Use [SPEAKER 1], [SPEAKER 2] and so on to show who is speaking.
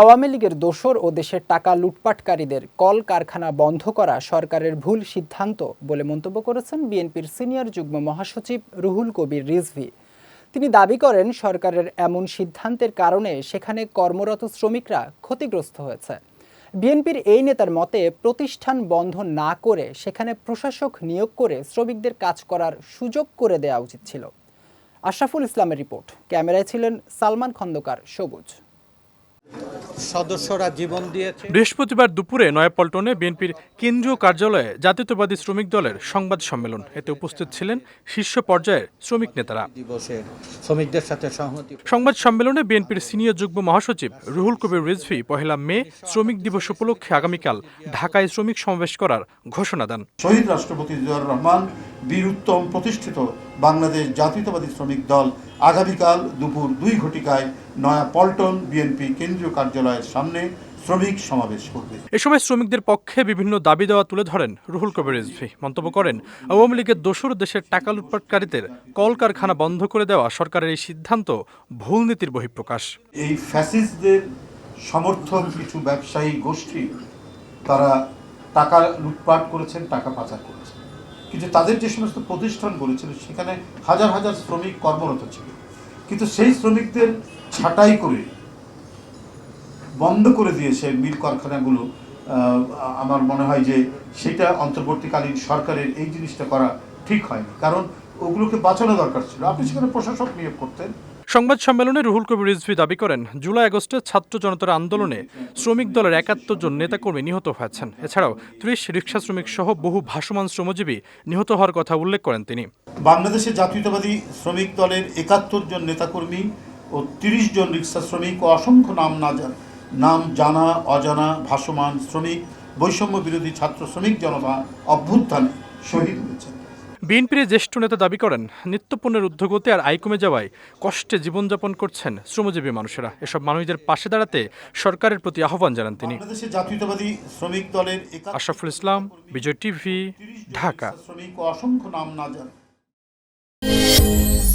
[SPEAKER 1] আওয়ামী লীগের দোসর ও দেশের টাকা লুটপাটকারীদের কল কারখানা বন্ধ করা সরকারের ভুল সিদ্ধান্ত বলে মন্তব্য করেছেন বিএনপির সিনিয়র যুগ্ম মহাসচিব রুহুল কবির রিজভি তিনি দাবি করেন সরকারের এমন সিদ্ধান্তের কারণে সেখানে কর্মরত শ্রমিকরা ক্ষতিগ্রস্ত হয়েছে বিএনপির এই নেতার মতে প্রতিষ্ঠান বন্ধ না করে সেখানে প্রশাসক নিয়োগ করে শ্রমিকদের কাজ করার সুযোগ করে দেওয়া উচিত ছিল আশরাফুল ইসলামের রিপোর্ট ক্যামেরায় ছিলেন সালমান খন্দকার সবুজ
[SPEAKER 2] সদস্যরা জীবন দিয়েছে বৃহস্পতিবার দুপুরে নয়াপল্টনে বিএনপির কেন্দ্রীয় কার্যালয়ে জাতীয়তাবাদী শ্রমিক দলের সংবাদ সম্মেলন এতে উপস্থিত ছিলেন শীর্ষ পর্যায়ের শ্রমিক নেতারা শ্রমিকদের সাথে সংবাদ সম্মেলনে বিএনপির সিনিয়র যুগ্ম মহাসচিব রুহুল কবির রিজভি পহেলা মে শ্রমিক দিবস উপলক্ষে আগামীকাল ঢাকায় শ্রমিক সমাবেশ করার ঘোষণা দেন
[SPEAKER 3] শহীদ রাষ্ট্রপতি জিয়াউর রহমান বীর প্রতিষ্ঠিত বাংলাদেশ জাতীয়তাবাদী শ্রমিক দল আগামীকাল দুপুর দুই ঘটিকায় নয়া পল্টন বিএনপি কেন্দ্রীয় কার্যালয়ের সামনে শ্রমিক সমাবেশ করবে
[SPEAKER 2] এ সময় শ্রমিকদের পক্ষে বিভিন্ন দাবি দেওয়া তুলে ধরেন রুহুল কবির রিজভি মন্তব্য করেন আওয়ামী লীগের দোসর দেশের টাকা লুটপাটকারীদের কলকারখানা বন্ধ করে দেওয়া সরকারের এই সিদ্ধান্ত ভুল নীতির বহিঃপ্রকাশ
[SPEAKER 3] এই ফ্যাসিস্টদের সমর্থন কিছু ব্যবসায়ী গোষ্ঠী তারা টাকা লুটপাট করেছেন টাকা পাচার করেছেন কিন্তু তাদের যে সমস্ত প্রতিষ্ঠানগুলি ছিল সেখানে হাজার হাজার শ্রমিক কর্মরত ছিল কিন্তু সেই শ্রমিকদের ছাঁটাই করে বন্ধ করে দিয়েছে মিল কারখানাগুলো আমার মনে হয় যে সেটা অন্তর্বর্তীকালীন সরকারের এই জিনিসটা করা ঠিক হয়নি কারণ ওগুলোকে বাঁচানো দরকার ছিল আপনি সেখানে প্রশাসক নিয়োগ করতেন
[SPEAKER 2] সংবাদ সম্মেলনে রুহুল কবির রিজভি দাবি করেন জুলাই আগস্টে ছাত্র জনতার আন্দোলনে শ্রমিক দলের একাত্তর জন নেতাকর্মী নিহত হয়েছেন এছাড়াও ত্রিশ রিক্সা শ্রমিক সহ বহু ভাসমান শ্রমজীবী নিহত হওয়ার কথা উল্লেখ করেন তিনি
[SPEAKER 3] বাংলাদেশের জাতীয়তাবাদী শ্রমিক দলের একাত্তর জন নেতাকর্মী ও তিরিশ জন রিক্সা শ্রমিক ও অসংখ্য নাম না নাম জানা অজানা ভাসমান শ্রমিক বৈষম্য বিরোধী ছাত্র শ্রমিক জনতা অভ্যুত্থানে শহীদ হয়েছেন
[SPEAKER 2] বিএনপির জ্যেষ্ঠ নেতা দাবি করেন নিত্যপণ্যের উদ্যোগতে আর আয় কমে যাওয়ায় কষ্টে জীবনযাপন করছেন শ্রমজীবী মানুষেরা এসব মানুষদের পাশে দাঁড়াতে সরকারের প্রতি আহ্বান জানান তিনি জাতীয়তাবাদী শ্রমিক দলের আশরাফুল ইসলাম বিজয় টিভি ঢাকা শ্রমিক অসংখ্য নাম না